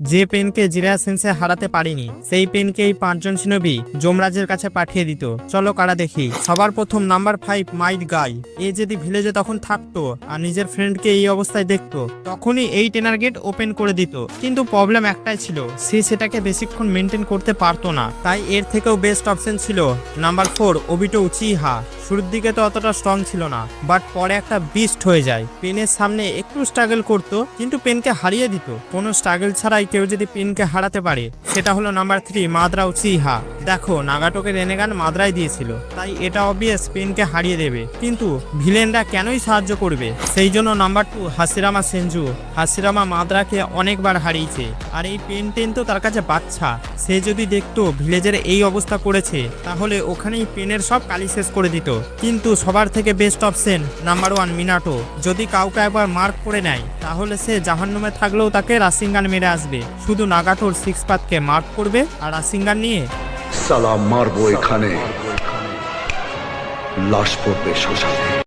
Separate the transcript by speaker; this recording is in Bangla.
Speaker 1: যে পেনকে জিরা সেন্সে হারাতে পারিনি, সেই পেনকে এই পাঁচজন সিনবি যমরাজের কাছে পাঠিয়ে দিত। চলো কারা দেখি? সবার প্রথম নাম্বার ফাইভ মাইট গাই। এ যদি ভিলেজে তখন থাকতো আর নিজের ফ্রেন্ডকে এই অবস্থায় দেখতো, তখনই এই টেনার গেট ওপেন করে দিত। কিন্তু প্রবলেম একটাই ছিল, সে সেটাকে বেশিক্ষণ মেনটেন করতে পারতো না। তাই এর থেকেও বেস্ট অপশন ছিল নাম্বার ফোর, ওবিটো উচিহা। শুরুর দিকে তো অতটা স্ট্রং ছিল না বাট পরে একটা বিস্ট হয়ে যায়। পেনের সামনে একটু স্ট্রাগল করতো, কিন্তু পেনকে হারিয়ে দিত। কোনো স্ট্রাগল ছাড়াই কেউ যদি পেনকে হারাতে পারে, সেটা হলো নাম্বার থ্রি মাদ্রা উচিহা দেখো, নাগাটোকে রেনেগান মাদ্রাই দিয়েছিল, তাই এটা অবভিয়াস পেনকে হারিয়ে দেবে। কিন্তু ভিলেনরা কেনই সাহায্য করবে? সেই জন্য number two Hashirama Senju Hashirama মাদ্রাকে অনেকবার হারিয়েছে, আর এই পেন টেন তো তার কাছে বাচ্চা। সে যদি দেখতো ভিলেজের এই অবস্থা করেছে, তাহলে ওখানেই পেনের সব কালি শেষ করে দিত। কিন্তু সবার থেকে best option number one Minato. যদি কাউকে একবার মার্ক করে নেয়, তাহলে সে জাহান্নামে থাকলেও তাকে রাসিঙ্গান মেরে আসবে। শুধু নাগাটোর সিক্স পাতকে মার্ক করবে আর রাসিঙ্গান নিয়ে।
Speaker 2: সালাম মারবো এখানে। লাশ পড়বে শ্মশানে।